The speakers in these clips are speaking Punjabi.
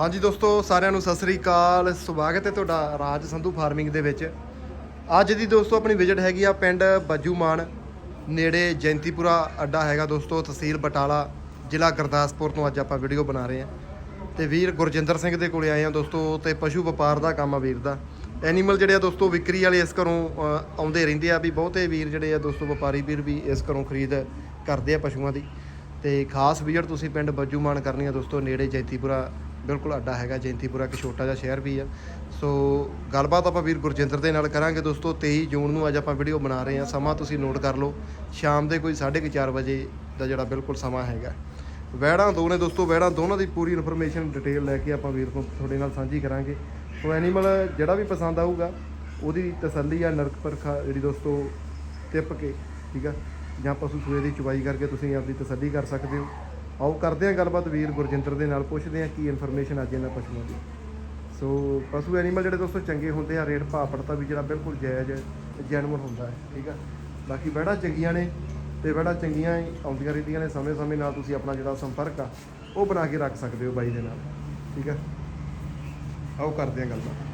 ਹਾਂਜੀ ਦੋਸਤੋ, ਸਾਰਿਆਂ ਨੂੰ ਸਤਿ ਸ੍ਰੀ ਅਕਾਲ। ਸਵਾਗਤ ਹੈ ਤੁਹਾਡਾ ਰਾਜ ਸੰਧੂ ਫਾਰਮਿੰਗ ਦੇ ਵਿੱਚ। ਅੱਜ ਦੀ ਦੋਸਤੋ, ਆਪਣੀ ਵਿਜ਼ਿਟ ਹੈਗੀ ਆ ਪਿੰਡ ਬੱਜੂਮਾਨ ਨੇੜੇ ਜੈਂਤੀਪੁਰਾ ਅੱਡਾ ਹੈਗਾ ਦੋਸਤੋ, ਤਹਿਸੀਲ ਬਟਾਲਾ, ਜ਼ਿਲ੍ਹਾ ਗੁਰਦਾਸਪੁਰ ਤੋਂ ਅੱਜ ਆਪਾਂ ਵੀਡੀਓ ਬਣਾ ਰਹੇ ਹਾਂ। ਤੇ ਵੀਰ ਗੁਰਜਿੰਦਰ ਸਿੰਘ ਦੇ ਕੋਲੇ ਆਏ ਆ ਦੋਸਤੋ, ਤੇ ਪਸ਼ੂ ਵਪਾਰ ਦਾ ਕੰਮ ਆ ਵੀਰ ਦਾ। ਐਨੀਮਲ ਜਿਹੜੇ ਆ ਦੋਸਤੋ, ਵਿਕਰੀ ਵਾਲੇ ਇਸ ਘਰੋਂ ਆਉਂਦੇ ਰਹਿੰਦੇ ਆ ਵੀ ਬਹੁਤੇ ਵੀਰ ਜਿਹੜੇ ਆ ਦੋਸਤੋ, ਵਪਾਰੀ ਵੀਰ ਵੀ ਇਸ ਘਰੋਂ ਖਰੀਦ ਕਰਦੇ ਆ ਪਸ਼ੂਆਂ ਦੀ। ਤੇ ਖਾਸ ਵਿਜ਼ਿਟ ਤੁਸੀਂ ਪਿੰਡ ਬੱਜੂਮਾਨ ਕਰਨੀ ਆ ਦੋਸਤੋ, ਨੇੜੇ ਜੈਂਤੀਪੁਰਾ ਬਿਲਕੁਲ ਅੱਡਾ ਹੈਗਾ, ਜੈਂਤੀਪੁਰਾ ਇੱਕ ਛੋਟਾ ਜਿਹਾ ਸ਼ਹਿਰ ਵੀ ਆ। ਸੋ ਗੱਲਬਾਤ ਆਪਾਂ ਵੀਰ ਗੁਰਜਿੰਦਰ ਦੇ ਨਾਲ ਕਰਾਂਗੇ ਦੋਸਤੋ 23 ਜੂਨ ਨੂੰ ਅੱਜ ਆਪਾਂ ਵੀਡੀਓ ਬਣਾ ਰਹੇ ਹਾਂ। ਸਮਾਂ ਤੁਸੀਂ ਨੋਟ ਕਰ ਲਓ, ਸ਼ਾਮ ਦੇ ਕੋਈ 4:30 ਵਜੇ ਦਾ ਜਿਹੜਾ ਬਿਲਕੁਲ ਸਮਾਂ ਹੈਗਾ। ਵਹਿੜਾਂ ਦੋ ਨੇ ਦੋਸਤੋ, ਵਹਿੜਾਂ ਦੋਨਾਂ ਦੀ ਪੂਰੀ ਇਨਫੋਰਮੇਸ਼ਨ ਡਿਟੇਲ ਲੈ ਕੇ ਆਪਾਂ ਵੀਰ ਤੋਂ ਤੁਹਾਡੇ ਨਾਲ ਸਾਂਝੀ ਕਰਾਂਗੇ। ਸੋ ਐਨੀਮਲ ਜਿਹੜਾ ਵੀ ਪਸੰਦ ਆਊਗਾ, ਉਹਦੀ ਤਸੱਲੀ ਆ, ਨਰਕ ਪਰਖਾ ਜਿਹੜੀ ਦੋਸਤੋ ਟਿਪ ਕੇ, ਠੀਕ ਆ? ਜਾਂ ਪਸ਼ੂ ਸੂਏ ਦੀ ਚੁਬਾਈ ਕਰਕੇ ਤੁਸੀਂ ਆਪਣੀ ਤਸੱਲੀ ਕਰ ਸਕਦੇ ਹੋ। ਆਓ ਕਰਦੇ ਹਾਂ ਗੱਲਬਾਤ ਵੀਰ ਗੁਰਜਿੰਦਰ ਦੇ ਨਾਲ ਪੁੱਛਦੇ ਹਾਂ ਕੀ ਇਨਫੋਰਮੇਸ਼ਨ ਅੱਜ ਇਹਨਾਂ ਪਸ਼ੂਆਂ ਦੀ। ਸੋ ਪਸ਼ੂ ਐਨੀਮਲ ਜਿਹੜੇ ਦੋਸਤੋ ਚੰਗੇ ਹੁੰਦੇ ਆ ਰੇਟ ਭਾਅ ਪੜਤਾ ਵੀ ਜਿਹੜਾ ਬਿਲਕੁਲ ਜਾਇਜ਼ ਜੈਨੂਅਨ ਹੁੰਦਾ ਹੈ ਠੀਕ ਆ? ਬਾਕੀ ਬੜਾ ਚੰਗੀਆਂ ਨੇ ਤੇ ਬੜਾ ਚੰਗੀਆਂ ਆਉਂਦੀਆਂ ਰਹਿੰਦੀਆਂ ਨੇ ਸਮੇਂ-ਸਮੇਂ ਨਾਲ ਤੁਸੀਂ ਆਪਣਾ ਜਿਹੜਾ ਸੰਪਰਕ ਆ ਉਹ ਬਣਾ ਕੇ ਰੱਖ ਸਕਦੇ ਹੋ ਬਾਈ ਦੇ ਨਾਲ ਠੀਕ ਆ? ਆਓ ਕਰਦੇ ਹਾਂ ਗੱਲਬਾਤ।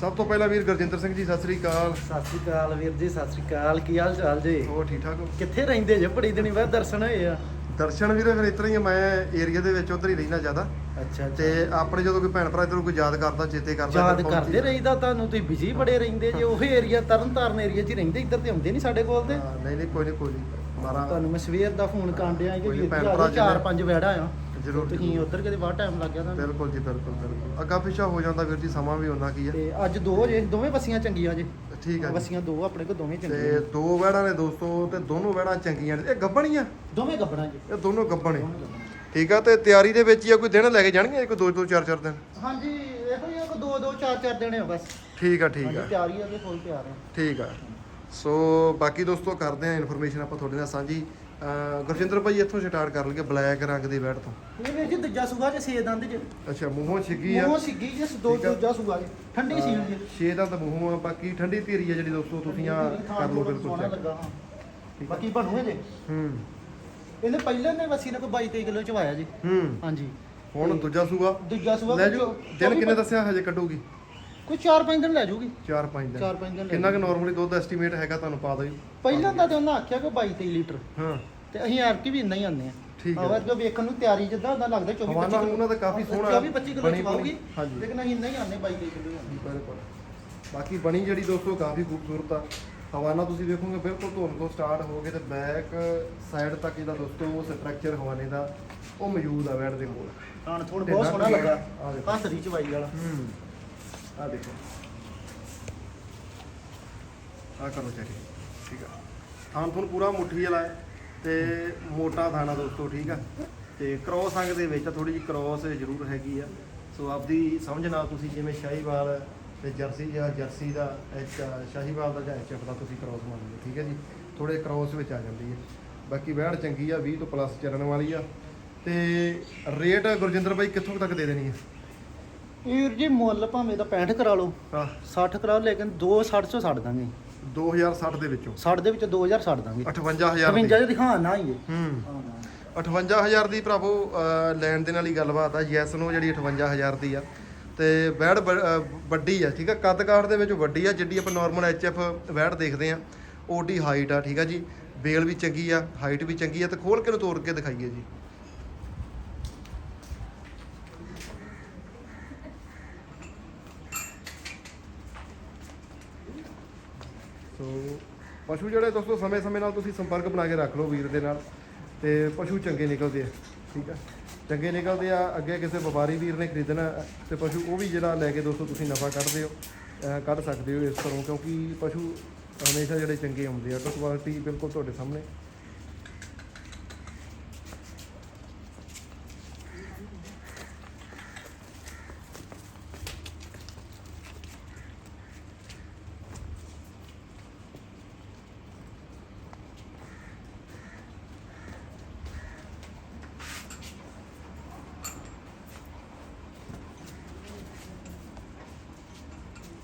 ਸਭ ਤੋਂ ਪਹਿਲਾਂ ਵੀਰ ਗੁਰਜਿੰਦਰ ਸਿੰਘ ਜੀ ਸਤਿ ਸ੍ਰੀ ਅਕਾਲ। ਸਤਿ ਸ਼੍ਰੀ ਅਕਾਲ ਵੀਰ ਜੀ ਸਤਿ ਸ਼੍ਰੀ ਅਕਾਲ। ਕੀ ਹਾਲ ਚਾਲ ਜੀ? ਹੋਰ ਠੀਕ ਠਾਕ ਹੋ? ਕਿੱਥੇ ਰਹਿੰਦੇ ਜੇ ਬੜੀ ਦਿਨੀ ਬਾਅਦ ਦਰਸ਼ਨ ਹੋਏ ਆ। ਦਰਸ਼ਨ ਵੀਰੇ ਫਿਰ ਇਤਰਾ ਹੀ ਆ, ਮੈਂ ਏਰੀਆ ਦੇ ਵਿੱਚ ਉਧਰ ਹੀ ਰਹਿਣਾ ਜ਼ਿਆਦਾ। ਅੱਛਾ ਤੇ ਆਪਣੇ ਜਦੋਂ ਕੋਈ ਭੈਣ ਭਰਾ ਇਧਰੋਂ ਕੋਈ ਯਾਦ ਕਰਦਾ ਚੇਤੇ ਕਰਦਾ ਯਾਦ ਫਿਰ ਕਰਦੇ ਰਹੀਦਾ ਤੁਹਾਨੂੰ ਤੁਸੀਂ ਬਿਜ਼ੀ ਬੜੇ ਰਹਿੰਦੇ ਜੇ ਉਹ ਏਰੀਆ ਤਰਨ ਤਾਰਨ ਏਰੀਆ 'ਚ ਹੀ ਰਹਿੰਦੇ ਇੱਧਰ ਤੇ ਆਉਂਦੇ ਨਹੀਂ ਸਾਡੇ ਕੋਲ ਤੇ। ਹਾਂ, ਨਹੀਂ ਨਹੀਂ ਕੋਈ ਨਹੀਂ ਕੋਈ ਨਹੀਂ ਮਾਰਾ ਤੁਹਾਨੂੰ ਮੈਂ ਸਵੇਰ ਦਾ ਫੋਨ ਕਾਂਡਿਆ ਕਿ ਕੋਈ ਨੀ, ਵੀਰ ਭੈਣ ਭਰਾ ਚਾਰ ਪੰਜ ਵੈੜਾ ਆ। ਜ਼ਰੂਰ ਤੁਸੀਂ। ਉਧਰ ਕਿਤੇ ਬਾਹਰ ਟਾਈਮ ਲੱਗ ਗਿਆ ਤੁਹਾਨੂੰ? ਬਿਲਕੁਲ ਜੀ ਬਿਲਕੁਲ ਬਿਲਕੁਲ। ਅੱਗਾ ਪਿੱਛਾ ਹੋ ਜਾਂਦਾ ਵੀਰ ਜੀ ਸਮਾਂ ਵੀ ਉਹਨਾਂ ਕੀ ਆ। ਤੇ ਅੱਜ ਦੋ ਜੇ ਦੋਵੇਂ ਬੱਸੀਆਂ ਚੰਗੀਆਂ ਜੇ। ਠੀਕ ਆ ਜੀ। ਬੱਸੀਆਂ ਦੋ ਆਪਣੇ ਕੋਲ ਦੋਵੇਂ ਤੇ ਚੰਗੀਆਂ ਦੋ ਵੈੜਾਂ ਨੇ ਦੋਸਤੋ ਤੇ ਦੋਨੋਂ ਵੈੜਾਂ ਚੰਗੀਆਂ ਨੇ। ਇਹ ਗੱਬਣੀਆਂ ਦੋਵੇਂ ਗੱਬੜਾਂ ਜੀ। ਇਹ ਦੋਨੋਂ ਗੱਬਣੇ ਦੋਵੇਂ। ਠੀਕ ਆ ਤੇ ਤਿਆਰੀ ਦੇ ਵਿੱਚ ਹੀ ਆ ਕੋਈ ਦਿਨ ਲੈ ਕੇ ਜਾਣਗੇ? ਕੋਈ ਦੋ ਦੋ ਚਾਰ ਚਾਰ ਦਿਨ? ਹਾਂਜੀ ਇਹੋ ਹੀ ਆ ਕਿ ਦੋ ਦੋ ਚਾਰ ਚਾਰ ਦਿਨ ਆ ਬਸ। ਠੀਕ ਆ ਠੀਕ ਹਾਂਜੀ ਆ ਤਿਆਰੀ ਆ ਕਿ ਕੋਈ ਤਿਆਰ ਆ। ਠੀਕ ਆ। ਸੋ ਬਾਕੀ ਦੋਸਤੋ ਕਰਦੇ ਆ ਇਨਫੋਰਮੇਸ਼ਨ ਆਪਾਂ ਤੁਹਾਡੇ ਨਾਲ ਸਾਂਝੀ। ਗੁਰਜਿੰਦਰ ਭਾਈ ਇੱਥੋਂ ਸਟਾਰਟ ਕਰ ਲਈਏ ਬਲੈਕ ਰੰਗ ਦੀ ਵੈੜ ਤੋਂ। ਇਹ ਵੀਰ ਜੀ ਦੂਜਾ ਸੂਗਾ ਜੇ ਛੇ ਦੰਦ ਜੇ। ਅੱਛਾ ਮੂੰਹੋਂ ਛਿੱਗੀ ਆ। ਮੂੰਹ ਸਿੱਗੀ ਜੇ ਦੋ ਠੀਕ ਆ। ਦੂਜਾ ਸੂਗਾ ਜੇ ਠੰਡੀ ਸੀਲ ਜੇ। ਛੇ ਦਾ ਤਾਂ ਮੂੰਹੋਂ ਆ ਬਾਕੀ ਠੰਡੀ ਧੀਰੀ ਆ ਜਿਹੜੀ ਦੋਸਤੋ ਤੁਸੀਂ ਆ ਕਰ ਲਓ ਬਿਲਕੁਲ check। ਲੱਗਾ ਹਾਂ। ਠੀਕ ਆ। ਬਾਕੀ ਬਣੂਏ ਜੇ ਹੂੰ। ਇਹਨੇ ਪਹਿਲੇ ਨੇ ਵਸੀ ਨੇ ਕੋਈ 22 23 ਕਿਲੋ ਚਵਾਇਆ ਜੀ। ਹੂੰ। ਹਾਂਜੀ। ਹੁਣ ਦੂਜਾ ਸੂਗਾ ਦੂਜਾ ਸੂਗਾ ਲੈ ਜੂ ਚੌ- ਦਿਨ ਕਿੰਨੇ ਦੱਸਿਆ ਹਜੇ ਕੱਢੂਗੀ? ਕੋਈ 4-5 ਦਿਨ ਲੈ ਜੂਗੀ 4-5 ਦਿਨ। 4-5 ਦਿਨ ਲੈ ਕਿੰਨਾ ਕੁ। ਨਾਰਮਲੀ ਦੁੱਧ ਐਸਟੀਮੇਟ ਹੈਗਾ ਤੁਹਾਨੂੰ ਪਾ ਦਿਓ ਪਹਿਲਾਂ ਤਾਂ ਤੇ ਉਹਨਾਂ ਆਖਿਆ ਕਿ 22 23 ਲੀਟਰ। ਹਾਂ। ਤੇ ਅਸੀਂ ਐਰਕੀ ਵੀ ਇੰਨਾ ਹੀ ਆਉਂਦੇ ਆ ਠੀਕ ਹੈ। ਆਵਾਜ਼ ਜੋ ਵੇਖਣ ਨੂੰ ਤਿਆਰੀ ਜਿੱਦਾਂ ਉਹਦਾ ਲੱਗਦਾ 24 ਹਵਾਨਾ 25 ਉਹਨਾਂ ਦਾ ਕਾਫੀ ਸੋਹਣਾ 24 25 ਕਿਲੋ ਚਵਾਉਗੀ। ਲੇਕਿਨ ਅਸੀਂ ਇੰਨਾ ਹੀ ਆਉਂਦੇ 22 23 ਕਿਲੋ ਆਉਂਦੇ ਬਿਲਕੁਲ। ਬਾਕੀ ਬਣੀ ਜਿਹੜੀ ਦੋਸਤੋ ਕਾਫੀ ਖੂਬਸੂਰਤ ਆ। ਹਵਾਨਾ ਤੁਸੀਂ ਵੇਖੋਗੇ ਬਿਲਕੁਲ ਧੁੰਨ ਤੋਂ ਸਟਾਰਟ ਹੋ ਕੇ ਤੇ ਬੈਕ ਸਾਈਡ ਤੱਕ ਇਹਦਾ ਦੋਸਤੋ ਉਹ ਸਟਰਕਚਰ ਹਵਾਨੇ ਦਾ ਉਹ ਮੌਜੂਦ ਆ ਬੈਠ ਦੇ ਕੋਲ। ਖਾਣ ਥੋੜ ਤੇ ਬਹੁਤ ਸੋਹਣਾ ਲੱਗਾ। ਹੱਥ ਦੀ ਚਵਾਈ ਵਾਲਾ। ਹੂੰ। ਆ ਦੇਖੋ। ਆ ਕਰੋ ਚੈੱਕ, ਠੀਕ ਆ। ਥਾਂ ਤੁਹਾਨੂੰ ਪੂਰਾ ਮੁੱਠੀ ਵਾਲਾ ਹੈ ਤੇ ਮੋਟਾ ਥਾਣਾ ਦੋਸਤੋ, ਠੀਕ ਆ। ਤੇ ਕ੍ਰੋਸ ਅੰਗ ਦੇ ਵਿੱਚ ਥੋੜੀ ਜਿਹੀ ਕ੍ਰੋਸ ਜ਼ਰੂਰ ਹੈਗੀ ਆ। ਸੋ ਆਪਦੀ ਸਮਝ ਨਾਲ ਤੁਸੀਂ ਜਿਵੇਂ ਸ਼ਾਹੀਵਾਲ ਤੇ ਜਰਸੀ ਜਾਂ ਜਰਸੀ ਦਾ ਐਚ ਸ਼ਾਹੀਵਾਲ ਦਾ ਜਾਂ ਐਚਐਫ ਦਾ ਤੁਸੀਂ ਕ੍ਰੋਸ ਮੰਨ ਲਓ, ਠੀਕ ਹੈ ਜੀ। ਥੋੜੇ ਕ੍ਰੋਸ ਵਿੱਚ ਆ ਜਾਂਦੀ ਹੈ ਬਾਕੀ ਵਹਿੜ ਚੰਗੀ ਆ 20 ਤੋਂ ਪਲੱਸ ਚੱਲਣ ਵਾਲੀ ਆ। ਤੇ ਰੇਟ ਗੁਰਜਿੰਦਰ ਬਾਈ ਕਿੱਥੋਂ ਤੱਕ ਦੇ ਦੇਣੀ ਹੈ ਵੀਰ ਜੀ ਮੁੱਲ ਭਾਵੇਂ ਤਾਂ 65 ਕਰਾ ਲਓ। ਆ 60 ਕਰਾ ਲਓ ਲੇਕਿਨ 2 60 ਚੋਂ ਛੱਡ ਦਾਂਗੇ। 2060 ਦੇ ਵਿੱਚੋਂ। 60 ਦੇ ਵਿੱਚ 2000 ਛੱਡ ਦਾਂਗੇ। 58000 ਦੀ 52 ਦੇ। ਦਿਖਾ ਨਾ ਹੀ ਇਹ। ਹੂੰ। ਹਾਂ, ਨਾ। 58000 ਦੀ ਭਰਾਵੋ ਲੈਣ ਦੇ ਨਾਲ ਹੀ ਗੱਲਬਾਤ ਆ ਯੈਸ ਨੂੰ ਜਿਹੜੀ 58000 ਦੀ ਆ। ਤੇ ਵੈੜ ਵੱਡੀ ਆ ਠੀਕ ਆ? ਕੱਦ ਕਾਠ ਦੇ ਵਿੱਚ ਵੱਡੀ ਆ ਜਿੱਡੀ ਆਪਾਂ ਨਾਰਮਲ ਐਚਐਫ ਵੈੜ ਦੇਖਦੇ ਆ। ਓਡੀ ਹਾਈਟ ਆ ਠੀਕ ਆ ਜੀ। ਬੇਲ ਵੀ ਚੰਗੀ ਆ ਹਾਈਟ ਵੀ ਚੰਗੀ ਆ ਤੇ ਖੋਲ ਕੇ ਨੂੰ ਤੋੜ ਕੇ ਦਿਖਾਈਏ ਜੀ। ਸੋ ਪਸ਼ੂ ਜਿਹੜੇ ਦੋਸਤੋ ਸਮੇਂ-ਸਮੇਂ ਨਾਲ ਤੁਸੀਂ ਸੰਪਰਕ ਬਣਾ ਕੇ ਰੱਖ ਲਓ ਵੀਰ ਦੇ ਨਾਲ ਤੇ ਪਸ਼ੂ ਚੰਗੇ ਨਿਕਲਦੇ ਆ, ਠੀਕ ਆ? ਚੰਗੇ ਨਿਕਲਦੇ ਆ, ਅੱਗੇ ਕਿਸੇ ਵਪਾਰੀ ਵੀਰ ਨੇ ਖਰੀਦਣਾ ਤੇ ਪਸ਼ੂ ਉਹ ਵੀ ਜਿਹੜਾ ਲੈ ਕੇ ਦੋਸਤੋ ਤੁਸੀਂ ਨਫਾ ਕੱਢਦੇ ਹੋ ਕੱਢ ਸਕਦੇ ਹੋ ਇਸ ਤਰ੍ਹਾਂ ਕਿਉਂਕਿ ਪਸ਼ੂ ਹਮੇਸ਼ਾ ਜਿਹੜੇ ਚੰਗੇ ਹੁੰਦੇ ਆ, ਤਾਂ ਕੁਆਲਿਟੀ ਬਿਲਕੁਲ ਤੁਹਾਡੇ ਸਾਹਮਣੇ।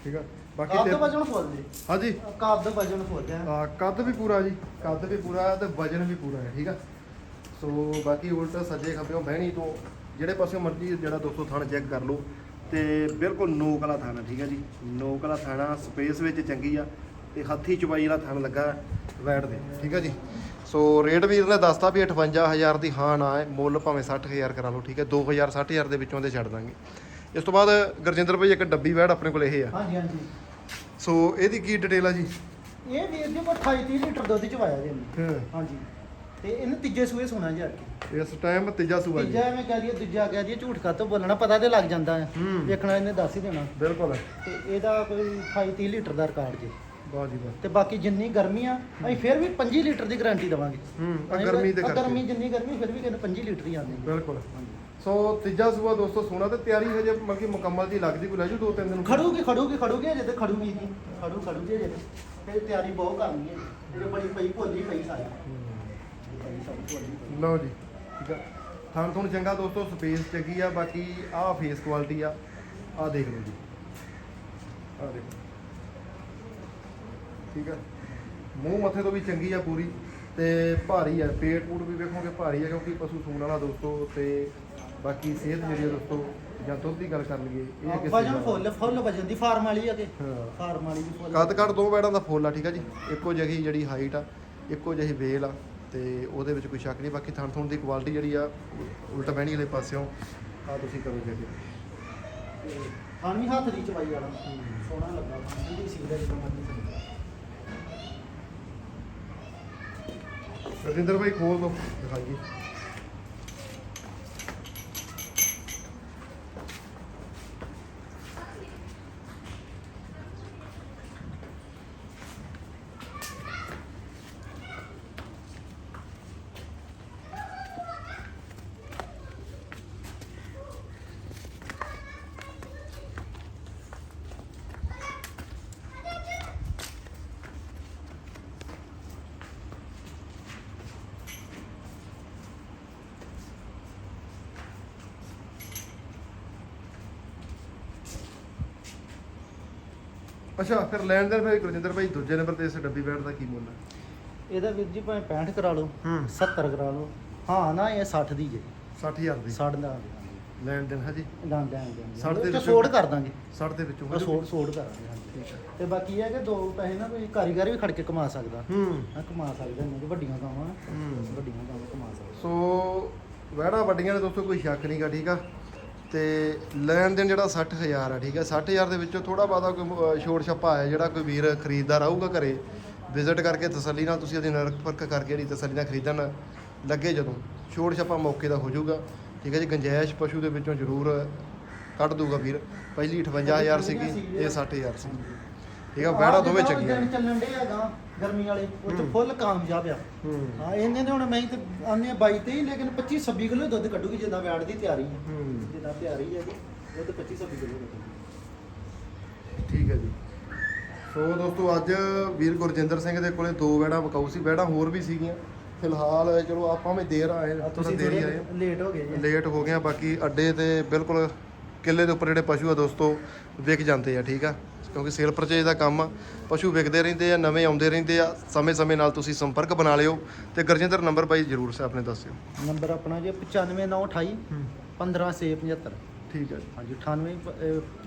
ਠੀਕ ਆ? ਬਾਕੀ ਕੱਦ ਤੇ- ਵਜਨ ਫੁੱਲ ਜੀ। ਹਾਂਜੀ। ਕੱਦ ਵਜਨ ਫੁੱਲ ਹੈ। ਆ, ਕੱਦ ਵੀ ਪੂਰਾ ਜੀ ਕੱਦ ਵੀ ਪੂਰਾ ਹੈ ਤੇ ਵਜਨ ਵੀ ਪੂਰਾ ਹੈ ਠੀਕ ਆ? ਸੋ ਬਾਕੀ ਉਲਟ ਸੱਜੇ ਖੱਬਿਓਂ ਬਹਿਣੀ ਤੋਂ ਜਿਹੜੇ ਪਾਸੇ ਮਰਜ਼ੀ ਜਿਹੜਾ ਦੋਸਤੋ ਥਣ ਚੈੱਕ ਕਰ ਲਓ ਤੇ ਬਿਲਕੁਲ ਨੋਕ ਵਾਲਾ ਥਣ ਆ ਠੀਕ ਆ ਜੀ? ਨੋਕ ਵਾਲਾ ਥਾਣਾ ਸਪੇਸ ਵਿੱਚ ਚੰਗੀ ਆ ਤੇ ਹੱਥੀ ਚੁਬਾਈ ਵਾਲਾ ਥਣ ਲੱਗਾ ਵੈਟ ਦੇ ਠੀਕ ਆ ਜੀ? ਸੋ ਰੇਟ ਵੀਰ ਨੇ ਦੱਸਤਾ ਵੀ 58000 ਦੀ ਹਾਂ ਨਾ ਹੈ ਮੁੱਲ ਭਾਵੇਂ 60000 ਕਰਾ ਲਓ ਠੀਕ ਹੈ 2000 60000 ਦੇ ਵਿੱਚੋਂ ਦੇ ਛੱਡ ਦਾਂਗੇ। ਇਸ ਤੋਂ ਬਾਅਦ ਗੁਰਜਿੰਦਰ ਭਾਈ ਇੱਕ ਡੱਬੀ ਵੈੜ ਆਪਣੇ ਕੋਲ ਇਹ ਆ। ਹਾਂਜੀ ਹਾਂਜੀ। ਸੋ ਇਹਦੀ ਕੀ ਡਿਟੇਲ ਆ ਜੀ? ਇਹ ਵੀਰ ਜੀ ਕੋ 28 30 ਲੀਟਰ ਦੁੱਧ ਚ ਪਾਇਆ ਜੀ ਇਹਨੇ। ਹਾਂ। ਹਾਂਜੀ। ਤੇ ਇਹਨੂੰ ਤੀਜੇ ਸੂਏ ਸੋਣਾ ਜੀ ਅੱਗੇ ਇਸ ਟਾਈਮ ਤੀਜਾ ਸੂਆ ਜੀ। ਤੀਜਾ ਐਵੇਂ ਕਹਿ ਦਈਏ ਦੂਜਾ ਕਹਿ ਦਈਏ ਝੂਠ ਕਾਤੋਂ ਬੋਲਣਾ ਪਤਾ ਤੇ ਲੱਗ ਜਾਂਦਾ ਹੈ। ਹੂੰ। ਵੇਖਣਾ ਇਹਨੇ ਦੱਸ ਹੀ ਦੇਣਾ। ਬਿਲਕੁਲ। ਤੇ ਇਹਦਾ ਕੋਈ 28 30 ਲੀਟਰ ਦਾ ਰਿਕਾਰਡ ਜੀ। ਵਾਹ ਜੀ ਵਾਹ। ਤੇ ਬਾਕੀ ਜਿੰਨੀ ਗਰਮੀ ਆ ਅਸੀਂ ਫਿਰ ਵੀ 25 ਲੀਟਰ ਦੀ ਗਾਰੰਟੀ ਦਵਾਂਗੇ। ਹੂੰ ਆ ਗਰਮੀ ਦੇ ਕਰਕੇ। ਗਰਮੀ ਜਿੰਨੀ ਗਰਮੀ ਫਿਰ ਵੀ ਕਹਿੰਦੇ 25 ਲੀਟਰ ਹੀ ਆਉਂਦੀ ਬਿਲਕੁਲ। ਸੋ ਤੀਜਾ ਸੂਆ ਦੋਸਤੋ ਸੋਨਾ ਤੇ ਤਿਆਰੀ ਹਜੇ ਮਤਲਬ ਕਿ ਮੁਕੰਮਲ ਦੀ ਲੱਗਦੀ ਕੋਈ ਲੈ ਜੂ ਦੋ ਤਿੰਨ ਦਿਨ ਖੜੂਗੀ ਖੜੂਗੀ ਖੜੂਗੀ ਅਜੇ ਤੇ ਖੜੂਗੀ ਜੀ। ਖੜੂ ਖੜੂਗੀ ਅਜੇ ਤੇ। ਤੇ ਤਿਆਰੀ ਬਹੁਤ ਕਰਨੀ ਹੈ। ਇਹ ਬੜੀ ਪਈ ਭੋਲੀ ਪਈ ਸਾਰੀ। ਪਈ ਸਭ ਭੋਲੀ ਪਈ। ਲਓ ਜੀ ਠੀਕ ਆ। ਥਾਂ ਤੁਹਾਨੂੰ ਚੰਗਾ ਦੋਸਤੋ ਸਪੇਸ ਚੰਗੀ ਆ ਬਾਕੀ ਆਹ ਫੇਸ ਕੁਆਲਿਟੀ ਆ। ਆਹ ਦੇਖ ਲਓ ਜੀ। ਆਹ ਦੇਖੋ ਠੀਕ ਆ। ਮੂੰਹ ਮੱਥੇ ਤੋਂ ਵੀ ਚੰਗੀ ਆ ਪੂਰੀ। ਤੇ ਭਾਰੀ ਆ। ਪੇਟ ਪੂਟ ਵੀ ਵੇਖੋਗੇ ਭਾਰੀ ਆ ਕਿਉਂਕਿ ਪਸ਼ੂ ਸੂਣ ਵਾਲਾ ਦੋਸਤੋ ਤੇ ਬਾਕੀ ਸਿਹਤ ਜਿਹੜੀ ਆ ਦੋਸਤੋ ਜਾਂ ਦੁੱਧ ਦੀ ਗੱਲ ਕਰ ਲਈਏ ਇਹ ਕਿਸੇ ਵਜਨ ਦਾ- ਫੁੱਲ ਫੁੱਲ ਵਜਨ ਦੀ ਫਾਰਮ ਵਾਲੀ ਆ ਕਿ? ਫਾਰਮ ਵਾਲੀ ਵੀ ਫੁੱਲ ਕੱਦ ਕੱਦ ਦੋ ਬੈੜਾਂ ਦਾ ਫੁੱਲ ਆ ਠੀਕ ਆ ਜੀ। ਇੱਕੋ ਜਿਹੀ ਜਿਹੜੀ ਹਾਈਟ ਆ ਇੱਕੋ ਜਿਹੀ ਵੇਲ ਆ ਤੇ ਉਹਦੇ ਵਿੱਚ ਕੋਈ ਸ਼ੱਕ ਨਹੀਂ ਬਾਕੀ ਥਣ ਥਣ ਦੀ ਕੁਆਲਿਟੀ ਜਿਹੜੀ ਆ ਉਲਟ ਬਹਿਣੀ ਵਾਲੇ ਪਾਸਿਓਂ ਆ ਤੁਸੀਂ ਕਰੋ ਜੀ ਹਾਂ ਵੀ ਹੱਥ ਦੀ ਚਵਾਈ ਵਾਲਾ ਸੋਹਣਾ ਲੱਗਾ। ਠੰਡੀ ਸੀ ਦਾ ਜਦੋਂ ਮਰਜ਼ੀ ਸੀ ਰਜਿੰਦਰ ਭਾਈ ਖੋਲ ਦੋ ਦਿਖਾਈਏ ਅੱਛਾ ਫਿਰ ਲੈਣ ਦੇਣ ਫਿਰ ਗੁਰਜਿੰਦਰ ਭਾਈ ਦੂਜੇ ਨੰਬਰ ਤੇ ਇਸ ਡੱਬੀ ਬੈਠ ਦਾ ਕੀ ਮੁੱਲ ਹੈ ਇਹਦਾ ਵੀਰ ਜੀ ਭਾਵੇਂ 65 ਕਰਾ ਲਓ ਹੂੰ। 70 ਕਰਾ ਲਓ। ਹਾਂ ਨਾ ਇਹ 60 ਦੀ ਜੇ। 60000 ਦੀ। 60 ਦਾ। ਲੈਣ ਦੇਣ ਹਜੀ ਲਾਂ ਦੇਾਂਗੇ ਸੱਠ ਦੇ ਵਿੱਚੋਂ- ਸੋੜ ਕਰ ਦਾਂਗੇ। 60 ਦੇ ਵਿੱਚੋਂ ਸੋੜ ਸੋੜ ਕਰਾਂਗੇ ਹਾਂਜੀ ਠੀਕ ਹੈ ਤੇ ਬਾਕੀ ਇਹ ਹੈ ਕਿ ਦੋ ਪੈਸੇ ਨਾ ਕੋਈ ਕਾਰੀਗਰ ਵੀ ਖੜ ਕੇ ਕਮਾ ਸਕਦਾ। ਹੂੰ। ਹਾਂ ਕਮਾ ਸਕਦਾ ਨਹੀਂ ਵੱਡੀਆਂ ਗਾਵਾਂ। ਨਾ, ਹੂੰ। ਵੱਡੀਆਂ ਗਾਵਾਂ ਕਮਾ ਸਕਦਾ। ਸੋ ਵਹਿੜਾ ਵੱਡੀਆਂ ਨੇ ਦੋਸਤੋ ਕੋਈ ਸ਼ੱਕ ਨਹੀਂਗਾ ਠੀਕ ਆ? ਤੇ ਲੈਣ ਦੇਣ ਜਿਹੜਾ 60000 ਆ ਠੀਕ ਆ? 60000 ਦੇ ਵਿੱਚੋਂ ਥੋੜਾ ਬਾਦਾ ਕੋਈ ਛੋਟ ਛੱਪਾ ਹੈ ਜਿਹੜਾ ਕੋਈ ਵੀਰ ਖਰੀਦਦਾਰ ਆਊਗਾ ਘਰੇ ਵਿਜ਼ਿਟ ਕਰਕੇ ਤਸੱਲੀ ਨਾਲ ਤੁਸੀਂ ਉਹਦੀ ਨਰਕ ਪਰਖ ਕਰਕੇ ਜਿਹੜੀ ਤਸੱਲੀ ਨਾਲ ਖਰੀਦਣ ਲੱਗੇ ਜਦੋਂ। ਛੋਟ ਛੱਪਾ ਮੌਕੇ ਦਾ ਹੋ ਜਾਊਗਾ ਠੀਕ ਹੈ ਜੀ? ਗੰਜੈਸ਼ ਪਸ਼ੂ ਦੇ ਵਿੱਚੋਂ ਜ਼ਰੂਰ ਕੱਢ ਦੂਗਾ ਵੀਰ। ਪਹਿਲੀ 58000 ਸੀਗੀ ਇਹ 60000 ਸੀ। ਠੀਕ ਆ ਵਹਿੜਾ ਦੋਵੇਂ ਚੰਗੀਆਂ ਦਿਨ ਚੱਲਣ ਦੇ ਹੈਗਾ ਗਰਮੀ ਵਾਲੇ ਉਹ ਤੇ ਫੁੱਲ ਕਾਮਯਾਬ ਆ। ਹੂੰ। ਹਾਂ ਇਹਨੇ ਨੇ ਹੁਣ ਮੈਂ ਤੇ ਆਨੇ 22 ਤੇ ਲੇਕਿਨ 25 26 ਕਿਲੋ ਦੁੱਧ ਕੱਢੂਗੀ ਜਿੱਦਾਂ ਵੈੜ ਦੀ ਤਿਆਰੀ ਹੈ ਹੂੰ। ਜਿੱਦਾਂ ਤਿਆਰੀ ਹੈ ਜੀ ਦੁੱਧ 25 26 ਕਿਲੋ ਕੱਢੂਗੀ। ਠੀਕ ਹੈ ਜੀ। ਸੋ ਦੋਸਤੋ ਅੱਜ ਵੀਰ ਗੁਰਜਿੰਦਰ ਸਿੰਘ ਦੇ ਕੋਲੇ ਦੋ ਵੈੜਾਂ ਵਿਕਾਊ ਸੀ ਵੈੜਾਂ ਹੋਰ ਵੀ ਸੀਗੀਆਂ। ਫਿਲਹਾਲ ਚਲੋ ਆਪਾਂ ਵੀ ਦੇਰ ਆਏ ਥੋੜਾ ਤੁਸੀਂ ਦੇਰ ਹੀ ਆਏ ਥੋੜੇ ਲੇਟ ਹੋ ਗਏ ਜੀ। ਲੇਟ ਹੋ ਗਿਆ ਬਾਕੀ ਅੱਡੇ ਤੇ ਬਿਲਕੁਲ ਕਿੱਲੇ ਦੇ ਉੱਪਰ ਜਿਹੜੇ ਪਸ਼ੂ ਆ ਦੋਸਤੋ ਵਿਕ ਜਾਂਦੇ ਆ ਠੀਕ ਆ? ਕਿਉਂਕਿ ਸੇਲ ਪਰਚੇਜ ਦਾ ਕੰਮ ਆ ਪਸ਼ੂ ਵਿਕਦੇ ਰਹਿੰਦੇ ਆ ਨਵੇਂ ਆਉਂਦੇ ਰਹਿੰਦੇ ਆ ਸਮੇਂ-ਸਮੇਂ ਨਾਲ ਤੁਸੀਂ ਸੰਪਰਕ ਬਣਾ ਲਿਓ ਤੇ ਗੁਰਜਿੰਦਰ ਨੰਬਰ ਬਾਈ ਜਰੂਰ ਸੇ ਆਪਣੇ ਦੱਸਿਓ। ਨੰਬਰ ਆਪਣਾ ਜੀ 95928 15675 ਠੀਕ ਹੈ ਜੀ। ਹਾਂਜੀ 98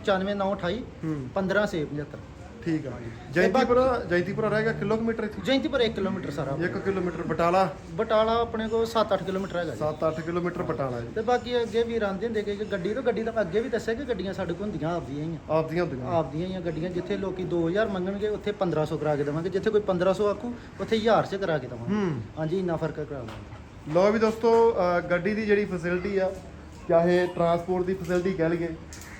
95928 ਹੂੰ। 15675 ਠੀਕ ਆ। ਜੈਂਤੀਪੁਰਾ ਜੈਂਤੀਪੁਰਾ ਰਹਿ ਗਿਆ ਕਿਲੋਮੀਟਰ ਇੱਥੇ? ਜੈਂਤੀਪੁਰ 1 ਕਿਲੋਮੀਟਰ ਸਾਰਾ। 1 ਕਿਲੋਮੀਟਰ ਬਟਾਲਾ? ਬਟਾਲਾ ਆਪਣੇ ਕੋਲ 7-8 ਕਿਲੋਮੀਟਰ ਹੈਗਾ ਜੀ। 7-8 ਕਿਲੋਮੀਟਰ ਬਟਾਲਾ ਜੀ। ਤੇ ਬਾਕੀ ਅੱਗੇ ਵੀ ਆਂਦੇ ਹੁੰਦੇ ਕਿ ਗੱਡੀ ਤੋਂ ਗੱਡੀ ਤਾਂ ਅੱਗੇ ਵੀ ਦੱਸਿਆ ਕਿ ਗੱਡੀਆਂ ਸਾਡੇ ਕੋਲ ਹੁੰਦੀਆਂ ਆਪਦੀਆਂ ਹੀ ਆ। ਆਪਦੀਆਂ ਹੁੰਦੀਆਂ। ਆਪਦੀਆਂ ਹੀ ਆ ਗੱਡੀਆਂ ਜਿੱਥੇ ਲੋਕੀ 2000 ਮੰਗਣਗੇ ਉੱਥੇ 1500 ਕਰਾ ਕੇ ਦੇਵਾਂਗੇ। ਜਿੱਥੇ ਕੋਈ 1500 ਆਖੂ ਉੱਥੇ 1000 ਚ ਕਰਾ ਕੇ ਦੇਵਾਂਗੇ। ਹਾਂਜੀ ਇੰਨਾ ਫ਼ਰਕ ਕਰਾ ਦਾਂਗੇ ਲਓ ਵੀ ਦੋਸਤੋ ਗੱਡੀ ਦੀ ਜਿਹੜੀ ਫੈਸਿਲਿਟੀ ਆ ਚਾਹੇ ਟਰਾਂਸਪੋਰਟ ਦੀ ਫੈਸਿਲਿਟੀ ਕਹਿ ਲਈਏ,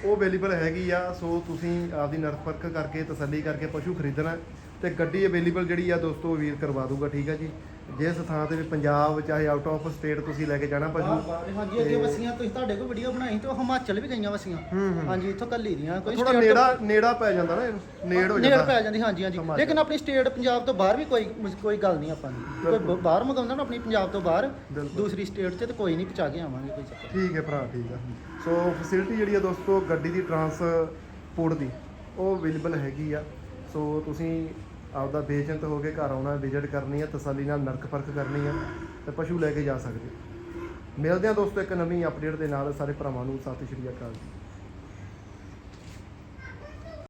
ਉਹ ਅਵੇਲੇਬਲ ਹੈਗੀ ਆ, ਸੋ ਤੁਸੀਂ ਆਪਦੀ ਨਰਖ ਪਰਖ ਕਰਕੇ, ਤਸੱਲੀ ਕਰਕੇ ਪਸ਼ੂ ਖਰੀਦਣਾ ਹੈ ਤੇ ਗੱਡੀ ਅਵੇਲੇਬਲ ਜਿਹੜੀ ਆ ਦੋਸਤੋ ਵੀਰ ਕਰਵਾ ਦੂਗਾ ਠੀਕ ਆ ਜੀ? ਜਿਸ ਥਾਂ ਤੇ ਵੀ ਪੰਜਾਬ ਚਾਹੇ ਆਊਟ ਆਫ ਸਟੇਟ ਤੁਸੀਂ ਲੈ ਕੇ ਜਾਣਾ ਪਸ਼ੂ ਹਾਂਜੀ ਅੱਗੇ ਵਸੀਆਂ ਤੁਸੀਂ ਤੁਹਾਡੇ ਕੋਲ ਵੀਡੀਓ ਬਣਾਈ ਤੇ ਉਹ ਹਿਮਾਚਲ ਵੀ ਗਈਆਂ ਵਸੀਆਂ। ਹੂੰ ਹੂੰ। ਹਾਂਜੀ ਇੱਥੋਂ ਕੱਲੀ ਦੀਆਂ ਕੋਈ ਥੋੜਾ state ਤੋਂ- ਨੇੜਾ ਨੇੜਾ ਪੈ ਜਾਂਦਾ ਨਾ ਇਹਨੂੰ, ਨੇੜ ਹੋ ਨੇੜ ਜਾਂਦਾ। ਪੈ ਜਾਂਦੀ ਹਾਂਜੀ ਹਾਂਜੀ। ਹਿਮਾਚਲ। ਲੇਕਿਨ ਆਪਣੀ ਸਟੇਟ ਪੰਜਾਬ ਤੋਂ ਬਾਹਰ ਵੀ ਕੋਈ ਕੋਈ ਗੱਲ ਨਹੀਂ ਆਪਾਂ ਕੋਈ ਬਾਹਰ ਮੰਗਾਉਂਦਾ ਨਾ ਆਪਣੀ ਪੰਜਾਬ ਤੋਂ ਬਾਹਰ। ਦੂਸਰੀ ਸਟੇਟ 'ਚ ਤੇ ਕੋਈ ਨਹੀਂ ਪਹੁੰਚਾ ਕੇ ਆਵਾਂਗੇ ਕੋਈ ਚੱਕਰ ਠੀਕ ਹੈ ਭਰਾ ਠੀਕ ਆ ਸੋ ਫੈਸਿਲਿਟੀ ਜਿਹੜੀ ਆ ਦੋਸਤੋ ਗੱਡੀ ਦੀ ਟਰਾਂਸਪੋਰਟ ਦੀ ਉਹ ਅਵੇਲੇਬਲ ਹੈਗੀ ਆ। ਸੋ ਤੁਸੀਂ ਆਪਦਾ ਬੇਚਿੰਤ ਹੋ ਕੇ ਘਰ ਆਉਣਾ, ਵਿਜ਼ਿਟ ਕਰਨੀ ਹੈ ਤਸੱਲੀ ਨਾਲ ਨਰਕ ਪਰਖ ਕਰਨੀ ਹੈ ਤੇ ਪਸ਼ੂ ਲੈ ਕੇ ਜਾ ਸਕਦੇ ਮਿਲਦੇ ਹਾਂ ਦੋਸਤੋ ਇੱਕ ਨਵੀਂ ਅਪਡੇਟ ਦੇ ਨਾਲ। ਸਾਰੇ ਭਰਾਵਾਂ ਨੂੰ ਸਤਿ ਸ਼੍ਰੀ ਅਕਾਲ ਜੀ।